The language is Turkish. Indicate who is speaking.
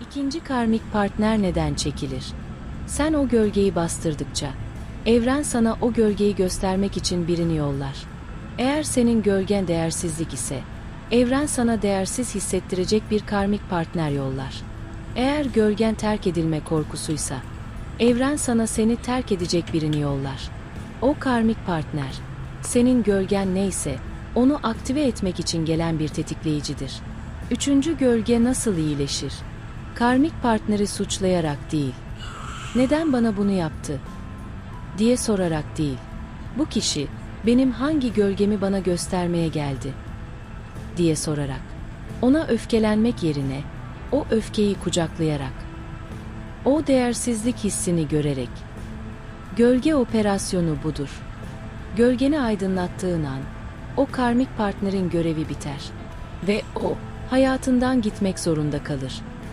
Speaker 1: İkinci karmik partner neden çekilir? Sen o gölgeyi bastırdıkça, evren sana o gölgeyi göstermek için birini yollar. Eğer senin gölgen değersizlik ise, evren sana değersiz hissettirecek bir karmik partner yollar. Eğer gölgen terk edilme korkusuysa, evren sana seni terk edecek birini yollar. O karmik partner, senin gölgen neyse, onu aktive etmek için gelen bir tetikleyicidir. Üçüncü gölge nasıl iyileşir? Karmik partneri suçlayarak değil. Neden bana bunu yaptı? diye sorarak değil. Bu kişi benim hangi gölgemi bana göstermeye geldi diye sorarak. Ona öfkelenmek yerine o öfkeyi kucaklayarak. O değersizlik hissini görerek. Gölge operasyonu budur. Gölgeni aydınlattığın an o karmik partnerin görevi biter ve o hayatından gitmek zorunda kalır.